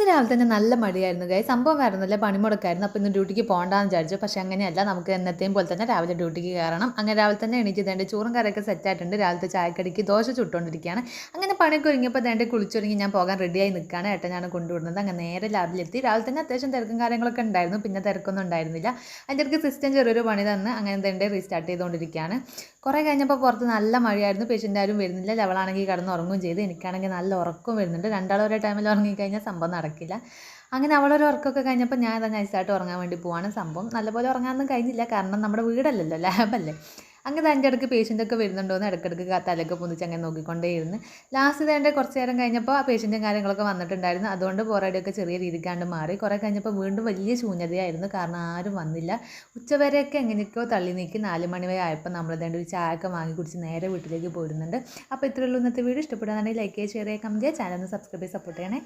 ഇന്ന് രാവിലെ തന്നെ നല്ല മടിയായിരുന്നു ഗൈസ് സംഭവം വരുന്നില്ല പണിമുടക്കായിരുന്നു. അപ്പോൾ ഇന്ന് ഡ്യൂട്ടിക്ക് പോകണ്ടെന്ന് വിചാരിച്ചു. പക്ഷേ അങ്ങനെയല്ല. നമുക്ക് എന്നത്തെയും പോലെ തന്നെ രാവിലെ ഡ്യൂട്ടിക്ക് കയറണം. അങ്ങനെ രാവിലെ തന്നെ എണീറ്റ് തേണ്ട ചോറും കറിയൊക്കെ സെറ്റായിട്ടുണ്ട് രാവിലത്തെ ചായക്കടിക്ക് ദോശ ചുട്ടുകൊണ്ടിരിക്കുകയാണ് അങ്ങനെ പണിയൊക്കെ ഒരുങ്ങിയപ്പോൾ തേണ്ട കുളിച്ചൊരുങ്ങി ഞാൻ പോകാൻ റെഡിയായി നിൽക്കുകയാണ്. ഏട്ടൻ ഞാൻ കൊണ്ടുവിടുന്നത്. അങ്ങനെ നേരെ രാവിലെ എത്തി രാവിലെ തന്നെ അത്യാവശ്യം തിരക്കും കാര്യങ്ങളൊക്കെ ഉണ്ടായിരുന്നു. പിന്നെ തിരക്കൊന്നും ഉണ്ടായിരുന്നില്ല. അതിന്റെ ഇടയ്ക്ക് സിസ്റ്റം ചെറിയൊരു പണി തന്ന് അങ്ങനെ തേണ്ട റീസ്റ്റാർട്ട് ചെയ്തുകൊണ്ടിരിക്കുകയാണ് കുറേ കഴിഞ്ഞപ്പോൾ പുറത്ത് നല്ല മഴയായിരുന്നു. പേഷ്യന്റ് ആരും വരുന്നില്ല. ലെവലാണെങ്കിൽ കിടന്ന് ഉറങ്ങുകയും ചെയ്ത്. എനിക്കാണെങ്കിൽ നല്ല ഉറക്കം വരുന്നുണ്ട്. രണ്ടാളും ഒരേ ടൈമിൽ ഉറങ്ങിക്കഴിഞ്ഞാൽ സംഭവം നടക്കില്ല. അങ്ങനെ അവളൊരു ഉറക്കമൊക്കെ കഴിഞ്ഞപ്പോൾ ഞാൻ അതാ നൈസായിട്ട് ഉറങ്ങാൻ വേണ്ടി പോവാണ് സംഭവം. നല്ലപോലെ ഉറങ്ങാനൊന്നും കഴിഞ്ഞില്ല. കാരണം നമ്മുടെ വീടല്ലല്ലോ ലാബല്ലേ അങ്ങനെ അതിന്റെ ഇടയ്ക്ക് പേഷ്യന്റൊക്കെ വരുന്നുണ്ടോ എന്ന് ഇടയ്ക്കിടയ്ക്ക് തലയൊക്കെ പൊന്നിച്ച് അങ്ങനെ നോക്കിക്കൊണ്ടേയിരുന്നു. ലാസ്റ്റ് തേണ്ട കുറച്ച് നേരം കഴിഞ്ഞപ്പോൾ ആ പേഷ്യന്റും കാര്യങ്ങളൊക്കെ വന്നിട്ടുണ്ടായിരുന്നു. അതുകൊണ്ട് പോരാടിയൊക്കെ ചെറിയ രീതിക്കാണ്ട് മാറി. കുറേ കഴിഞ്ഞപ്പോൾ വീണ്ടും വലിയ ശൂന്യതയായിരുന്നു. കാരണം ആരും വന്നില്ല. ഉച്ചവരെയൊക്കെ എങ്ങനെയൊക്കെയോ തള്ളി നീക്കി നാല് മണി വരെ ആയപ്പോൾ നമ്മൾ തേണ്ട ഒരു ചായയൊക്കെ വാങ്ങി കുടിച്ച് നേരെ വീട്ടിലേക്ക് പോയിരുന്നുണ്ട് അപ്പോൾ ഇത്രയുള്ളൂ ഇന്നത്തെ വീഡിയോ. ഇഷ്ടപ്പെടുകയാണെങ്കിൽ ലൈക്ക് ചെയ്യുക ഷെയർ ചെയ്യുക കമന്റ് ചെയ്യുക. ചാനൽ ഒന്ന് സബ്സ്ക്രൈബ് ചെയ്ത് സപ്പോർട്ട് ചെയ്യണേ.